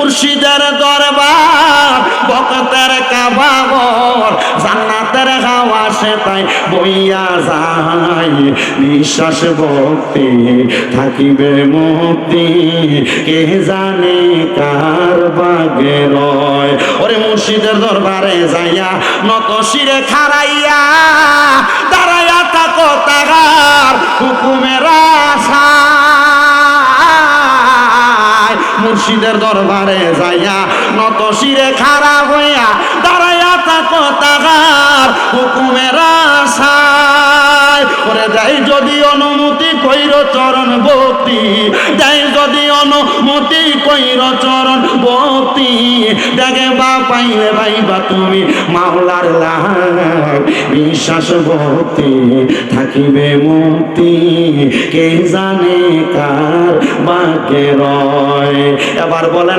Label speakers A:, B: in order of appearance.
A: মুর্শিদের দরবার, ভক্তের কাবাগর জান্নাতের হাওয়া সে তাই বইয়া যায়। বিশ্বাস ভক্তি থাকিবে মুক্তি, কে জানে কার বাগে রয়। ওরে মুর্শিদের দরবারে যাইয়া নত শিরে খারাইয়া দাঁড়াইয়া মুর্শিদের দরবারে যাইয়া নত শিরে খারা হইয়া দাঁড়াইয়া থাকো তাগার হুকুমের আশায়। ওরে দেয় যদি অনুমতি কইর চরণ ভক্তি দেয় যদি অনুমতি কইর চরণ ভক্তি দেখে বা পাইলে ভাইবা তুমি মাওলার লাভ বিশ্বাস ভক্তি থাকিবে মুক্তি, কে জানে কার বাকে রয়। এবার বলেন